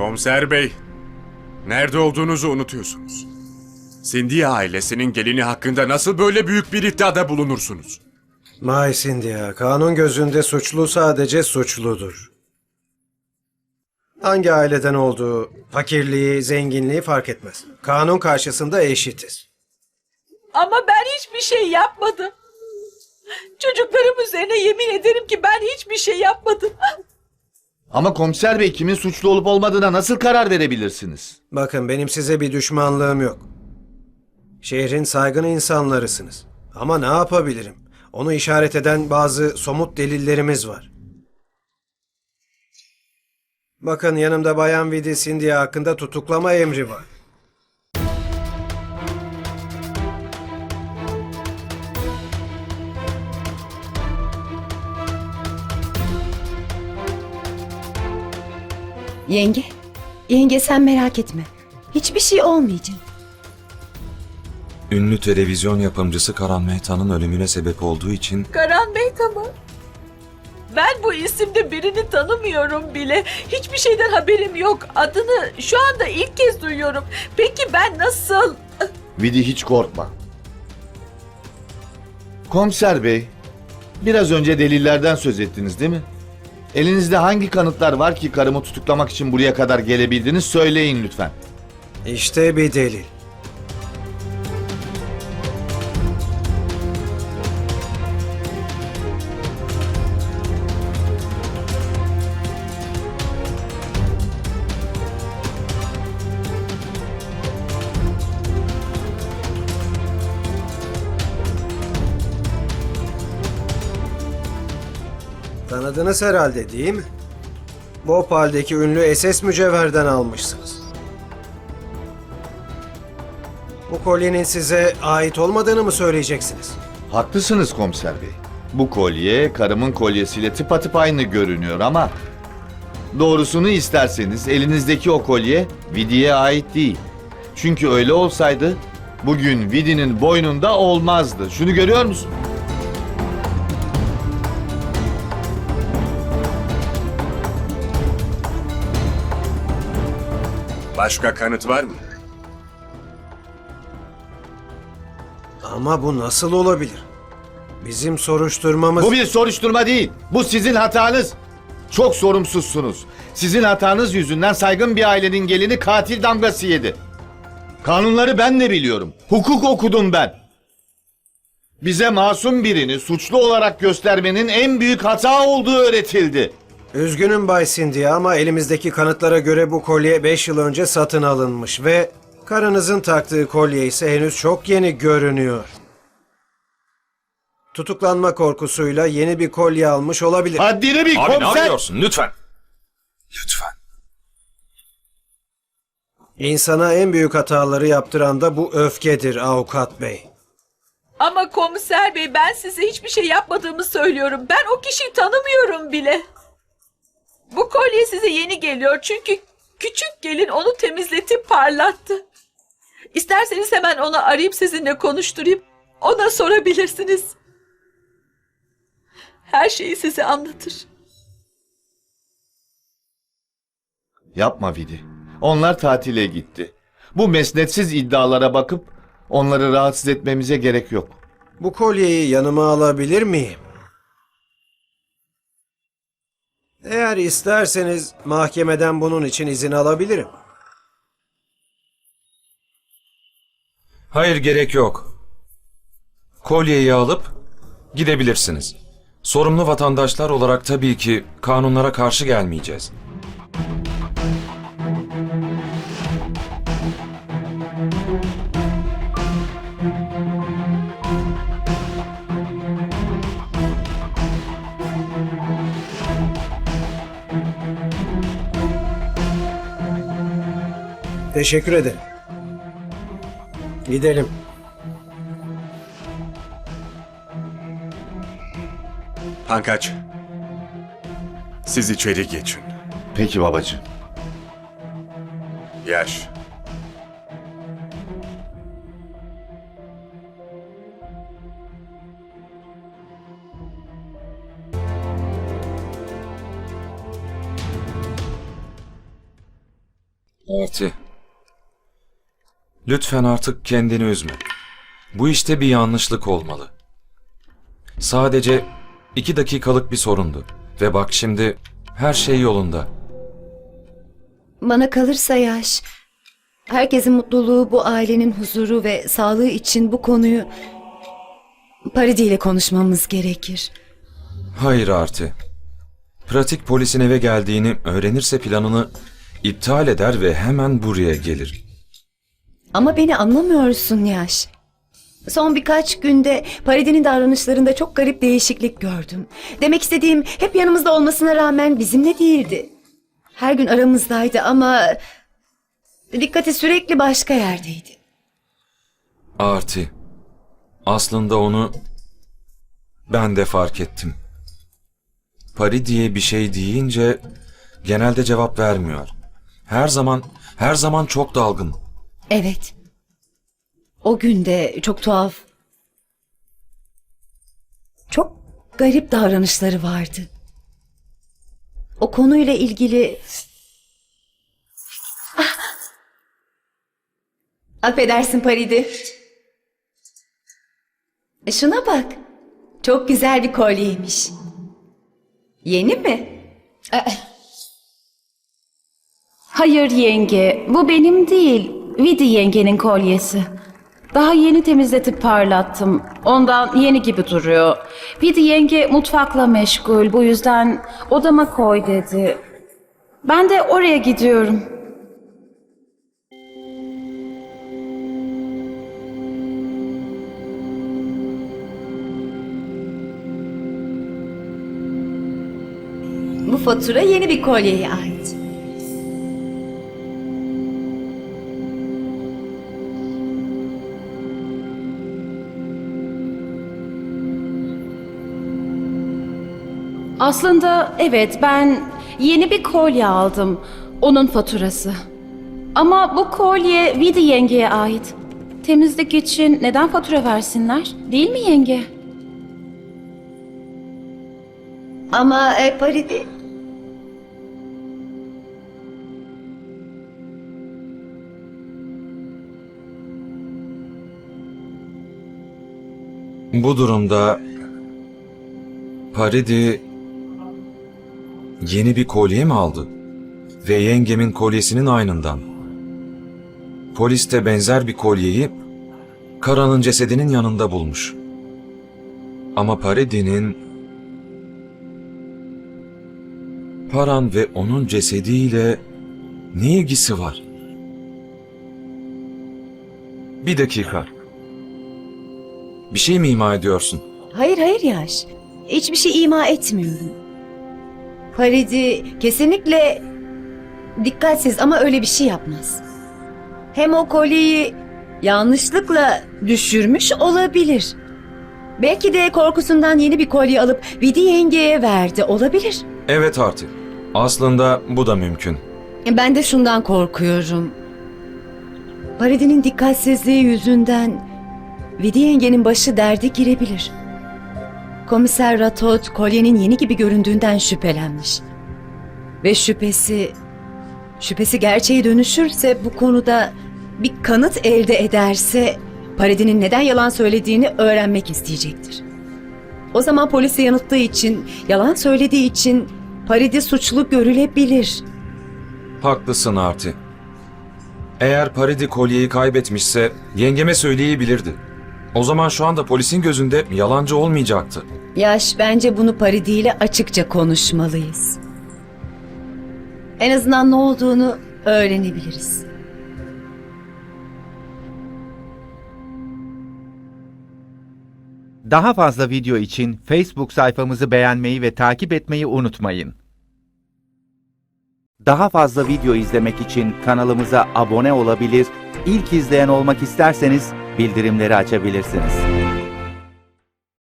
Komiser bey, nerede olduğunuzu unutuyorsunuz. Cindy ailesinin gelini hakkında nasıl böyle büyük bir iddiada bulunursunuz? May Cynthia, kanun gözünde suçlu sadece suçludur. Hangi aileden olduğu, fakirliği, zenginliği fark etmez. Kanun karşısında eşitiz. Ama ben hiçbir şey yapmadım. Çocuklarım üzerine yemin ederim ki ben hiçbir şey yapmadım. Ama komiser bey kimin suçlu olup olmadığına nasıl karar verebilirsiniz? Bakın benim size bir düşmanlığım yok. Şehrin saygın insanlarısınız. Ama ne yapabilirim? Onu işaret eden bazı somut delillerimiz var. Bakın yanımda Bayan Vidi Cynthia hakkında tutuklama emri var. Yenge, yenge sen merak etme. Hiçbir şey olmayacak. Ünlü televizyon yapımcısı Karan Mehta'nın ölümüne sebep olduğu için Karan Bey tamam. Ben bu isimde birini tanımıyorum bile. Hiçbir şeyden haberim yok. Adını şu anda ilk kez duyuyorum. Peki ben nasıl... Vidi hiç korkma. Komiser bey, biraz önce delillerden söz ettiniz değil mi? Elinizde hangi kanıtlar var ki karımı tutuklamak için buraya kadar gelebildiniz söyleyin lütfen. İşte bir delil. Tanıdınız herhalde değil mi? Bhopal'deki ünlü SS mücevherden almışsınız. Bu kolyenin size ait olmadığını mı söyleyeceksiniz? Haklısınız komiser bey. Bu kolye karımın kolyesiyle tıpatıp aynı görünüyor ama... Doğrusunu isterseniz elinizdeki o kolye Vidi'ye ait değil. Çünkü öyle olsaydı bugün Vidi'nin boynunda olmazdı. Şunu görüyor musun? Başka kanıt var mı? Ama bu nasıl olabilir? Bizim soruşturmamız... Bu bir soruşturma değil. Bu sizin hatanız. Çok sorumsuzsunuz. Sizin hatanız yüzünden saygın bir ailenin gelini katil damgası yedi. Kanunları ben de biliyorum. Hukuk okudum ben. Bize masum birini suçlu olarak göstermenin en büyük hata olduğu öğretildi. Üzgünüm Bay Cindy ama elimizdeki kanıtlara göre bu kolye 5 yıl önce satın alınmış ve karınızın taktığı kolye ise henüz çok yeni görünüyor. Tutuklanma korkusuyla yeni bir kolye almış olabilir. Haddini bil Abi ne komiser. yapıyorsun? Lütfen. Lütfen. İnsana en büyük hataları yaptıran da bu öfkedir avukat bey. Ama komiser bey ben size hiçbir şey yapmadığımı söylüyorum. Ben o kişiyi tanımıyorum bile. Bu kolye size yeni geliyor çünkü küçük gelin onu temizletip parlattı. İsterseniz hemen onu arayıp sizinle konuşturayım. Ona sorabilirsiniz. Her şeyi size anlatır. Yapma Vidi. Onlar tatile gitti. Bu mesnetsiz iddialara bakıp onları rahatsız etmemize gerek yok. Bu kolyeyi yanıma alabilir miyim? Eğer isterseniz mahkemeden bunun için izin alabilirim. Hayır gerek yok. Kolyeyi alıp gidebilirsiniz. Sorumlu vatandaşlar olarak tabii ki kanunlara karşı gelmeyeceğiz. Teşekkür ederim. Gidelim. Pankaç, siz içeri geçin. Peki babacığım. Yaş, Arti. Lütfen artık kendini üzme. Bu işte bir yanlışlık olmalı. Sadece iki dakikalık bir sorundu. Ve bak şimdi her şey yolunda. Bana kalırsa yaş. Herkesin mutluluğu, bu ailenin huzuru ve sağlığı için bu konuyu Paridi ile konuşmamız gerekir. Hayır Arti. Pratik polisin eve geldiğini öğrenirse planını iptal eder ve hemen buraya gelir. Ama beni anlamıyorsun Yaş. Son birkaç günde Paridi'nin davranışlarında çok garip değişiklik gördüm. Demek istediğim hep yanımızda olmasına rağmen bizimle değildi. Her gün aramızdaydı ama dikkati sürekli başka yerdeydi. Arti. Aslında onu ben de fark ettim. Pari diye bir şey deyince genelde cevap vermiyor. Her zaman, her zaman çok dalgın. Evet. O günde çok tuhaf. Çok garip davranışları vardı. O konuyla ilgili... Ah! Affedersin Paridi. E, Şuna bak. Çok güzel bir kolyeymiş. Yeni mi? Hayır yenge, bu benim değil. Vidi yengenin kolyesi. Daha yeni temizletip parlattım. Ondan yeni gibi duruyor. Vidi yenge mutfakla meşgul. Bu yüzden odama koy dedi. Ben de oraya gidiyorum. Bu fatura yeni bir kolyeye ait. Aslında evet ben yeni bir kolye aldım. Onun faturası. Ama bu kolye Vidi yengeye ait. Temizlik için neden fatura versinler? Değil mi yenge? Ama e, Paridi... Bu durumda Paridi yeni bir kolye mi aldı? Ve yengemin kolyesinin aynından. Polis de benzer bir kolyeyi Kara'nın cesedinin yanında bulmuş. Ama Paridi'nin Paran ve onun cesediyle ne ilgisi var? Bir dakika. Bir şey mi ima ediyorsun? Hayır hayır Yaş. Hiçbir şey ima etmiyorum. Paridi kesinlikle dikkatsiz ama öyle bir şey yapmaz. Hem o kolyeyi yanlışlıkla düşürmüş olabilir. Belki de korkusundan yeni bir kolye alıp Vidi yengeye verdi olabilir. Evet Arti. Aslında bu da mümkün. Ben de şundan korkuyorum. Paridi'nin dikkatsizliği yüzünden Vidi yengenin başı derde girebilir. Komiser Ratot kolyenin yeni gibi göründüğünden şüphelenmiş. Ve şüphesi, şüphesi gerçeğe dönüşürse bu konuda bir kanıt elde ederse Paridi'nin neden yalan söylediğini öğrenmek isteyecektir. O zaman polisi yanılttığı için, yalan söylediği için Paridi suçlu görülebilir. Haklısın Arti. Eğer Paridi kolyeyi kaybetmişse yengeme söyleyebilirdi. O zaman şu anda polisin gözünde yalancı olmayacaktı. Yaş bence bunu Paridi ile açıkça konuşmalıyız. En azından ne olduğunu öğrenebiliriz. Daha fazla video için Facebook sayfamızı beğenmeyi ve takip etmeyi unutmayın. Daha fazla video izlemek için kanalımıza abone olabilir, ilk izleyen olmak isterseniz bildirimleri açabilirsiniz.